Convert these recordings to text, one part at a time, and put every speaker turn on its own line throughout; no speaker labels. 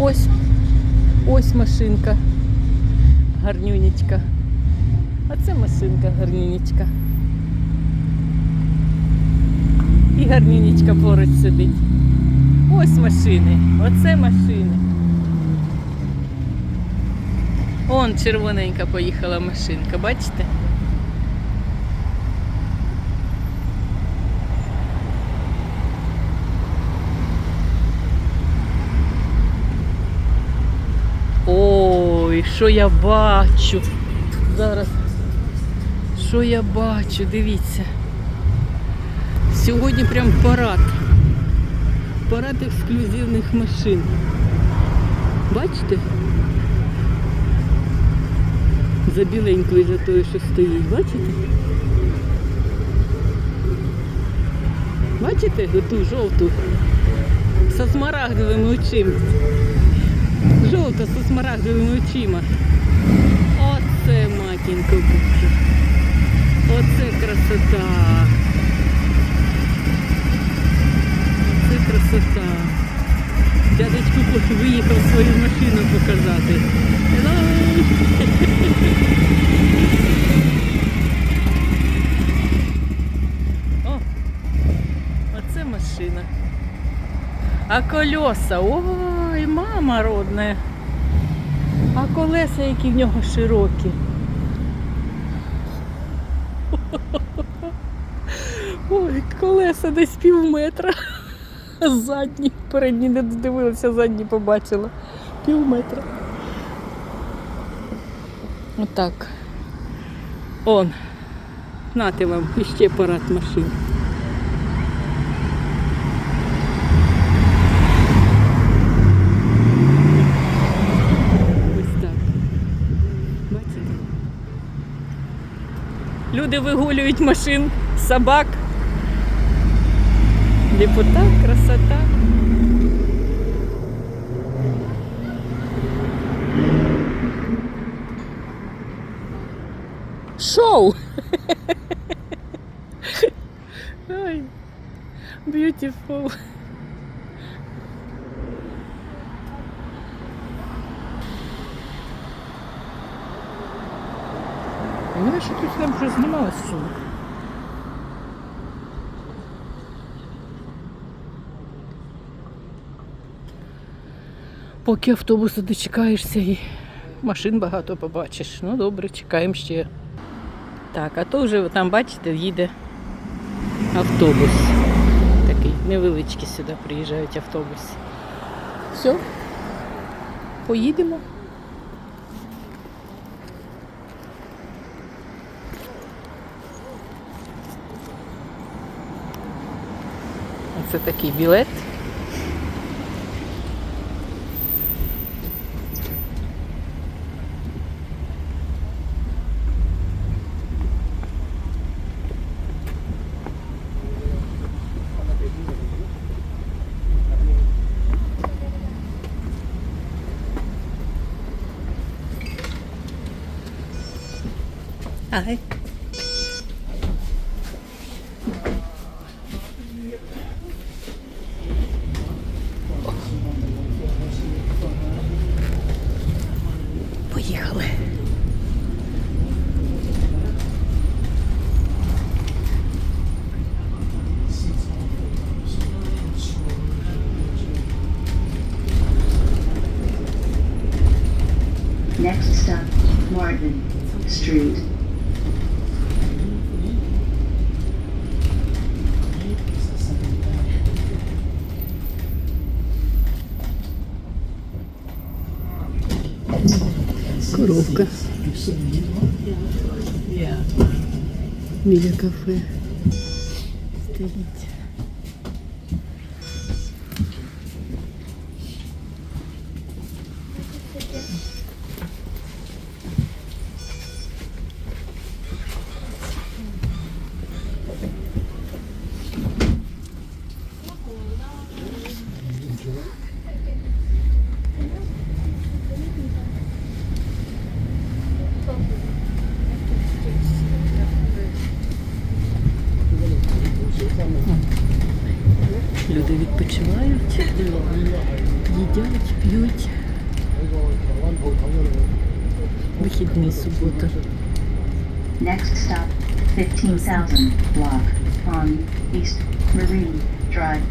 Ось, ось машинка. Гарнюнечка. А це машинка гарнюнечка. І гарнюнечка поруч сидить. Ось машини. Оце машини. Он червоненька поїхала машинка, бачите? Ой, що я бачу? Зараз. Що я бачу? Дивіться. Сьогодні прям парад. Парад ексклюзивних машин. Бачите? За біленькою, за тою, що стоїть, бачите? Бачите оту жовту? Со смарагдовими очима. Жовта со смарагдовими очима. Оце матінко Боже. Оце красота. Оце красота. Дядечко Кофі виїхав свою машину показати. Hello! О, оце машина. А колеса, ой, мама родная. А колеса, які в нього широкі. Ой, колеса десь пів метра. Задні, передні не додивилася, задні побачила. Пів метра. Отак. Он. Нати вам іще парад машин. Ось так. Бачите? Люди вигулюють машин, собак. Ліпота, красота. Шоу! Beautiful.
Мене що тут там вже знімалося всього.
Поки автобуса дочекаєшся і машин багато побачиш. Ну добре, чекаємо ще. Так, а то вже там, бачите, їде автобус. Такий невеличкий сюди приїжджають автобуси. Все, поїдемо. Це такий білет. Ай.
Next stop, Martin Street.
Коробка. Біля кафе. Стоїть. Люди відпочивають. їдять, п'ють. Вихідний субота.
Next stop, 15,000 block on East Marine Drive.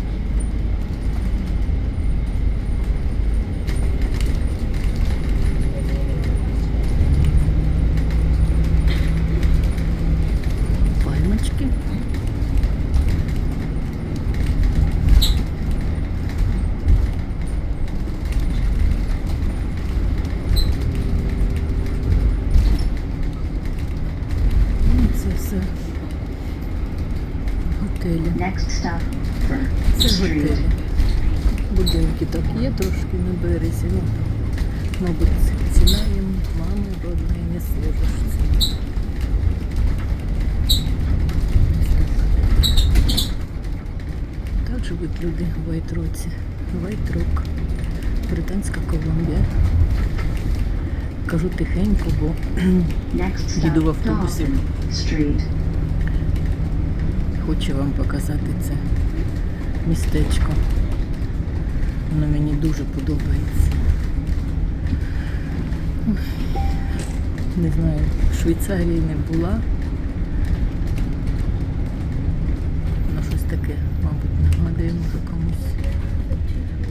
Готелі. Будинки так є трошки на березі. Ну, мабуть, ціна їм мами родної не сложиш. Так живуть люди в Вайтроці. Вайтрок. Британська Колумбія. Кажу тихенько, бо їду в автобусі. Хочу вам показати це містечко. Воно мені дуже подобається. Не знаю, в Швейцарії не була. Ну, щось таке, мабуть, нагадує може комусь.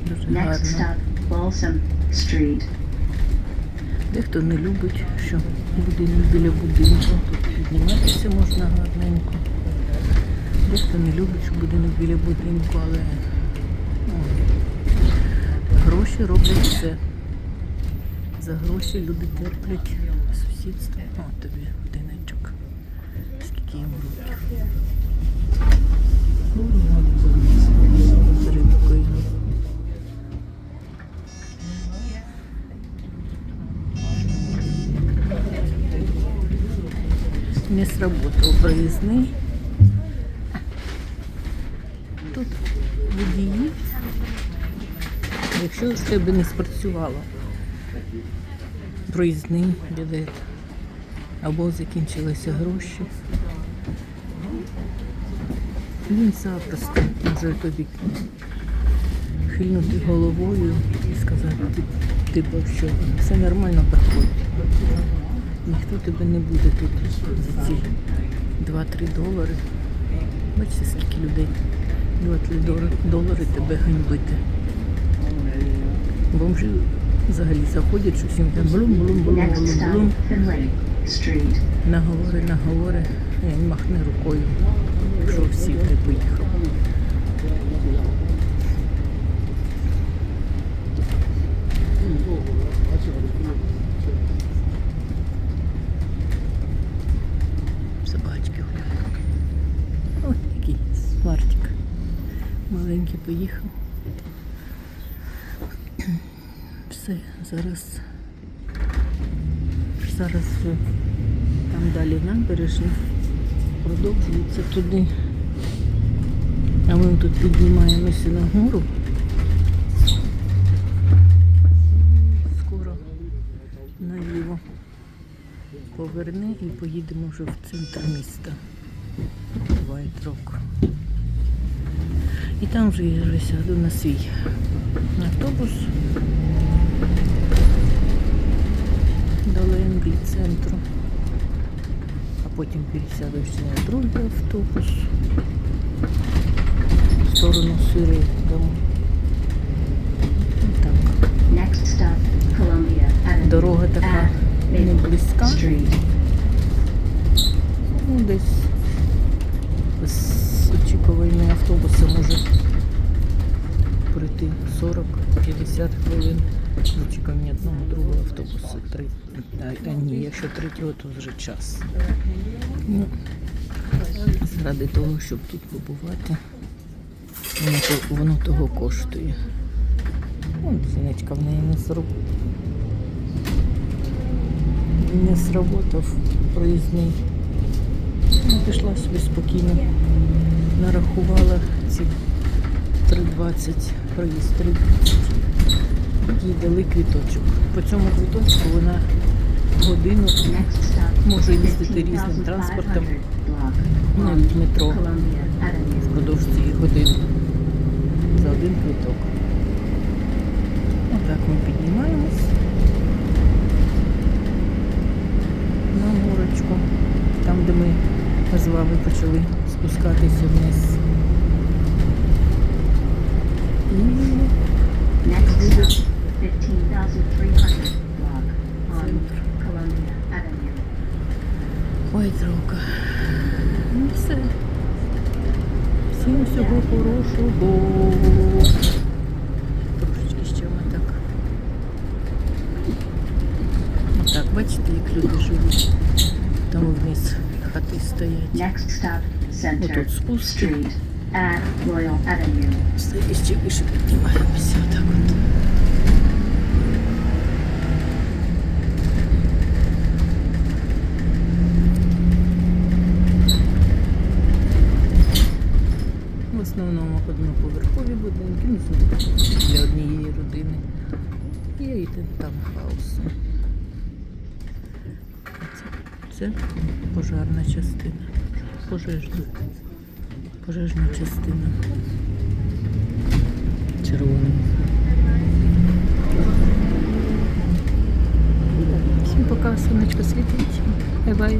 Дуже
Next
гарно.
stop, Balsam Street.
Дехто не любить, що будинок біля будинку. Тут підніматися можна гарненько. Дехто не любить, що будинок біля будинку, але ну, гроші роблять все. За гроші люди терплять сусідство. О, тобі будиночок. Скільки йому років. З рибкою. не сработал проїзний. Тут водії. Якщо в тебе не спрацювало проїзний білет або закінчилися гроші, він запросто може тобі хильнути головою і сказати, «Ти- типу, що все нормально проходить. Ніхто тебе не буде тут за ці 2-3 долари. Бачите, скільки людей 2-3 долари, тебе ганьбити. Бомжі взагалі заходять, що всім там блум, блум, блум, блум, блум. Наговори, наговори, він махне рукою, що всі вже поїхав. Маленький поїхав. Все, зараз. Зараз там далі набережна продовжується туди. А ми тут піднімаємося на гору. Скоро наліво поверне і поїдемо вже в центр міста. Вайтрок. І там вже я вже сяду на свій автобус до Ленглі центру. А потім пересяду ще на другий автобус в сторону Сири дому. Так.
Next stop, Columbia
Дорога така не близька. Ну, десь з очікуванням автобуса може пройти 40-50 хвилин. З очікування одного другого автобуса. Три. А, ні, якщо третього, то вже час. Ну, заради того, щоб тут побувати, воно, воно того коштує. Зіночка в неї не сроб... не сработав проїзний. Пішла собі спокійно, нарахувала ці 3,20 проїзд 3 Їй дали квіточок. По цьому квіточку вона годину може їздити різним транспортом.
15,500
навіть метро. Впродовж цієї години за один квіток. Так, ми піднімаємось на горочку, там, де ми з вами почали спускатися вниз. І
Next stop, 15,300 block on
Центр.
Columbia Avenue.
Ой, трока. Ну все. Всім всього хорошого. Трошечки ще ми так. Отак, бачите, як люди живуть. Там вниз хати стоять.
Next stop, Center
Отут спуск.
Street at Royal Avenue.
Все, і ще вище піднімаємося. Отак от. В основному одноповерхові будинки, ну, це для однієї родини. І там хауси. Це, це пожарна частина. Пожежна. Пожежна частина. Червоним. Всім пока, сонечко світить. Бай-бай.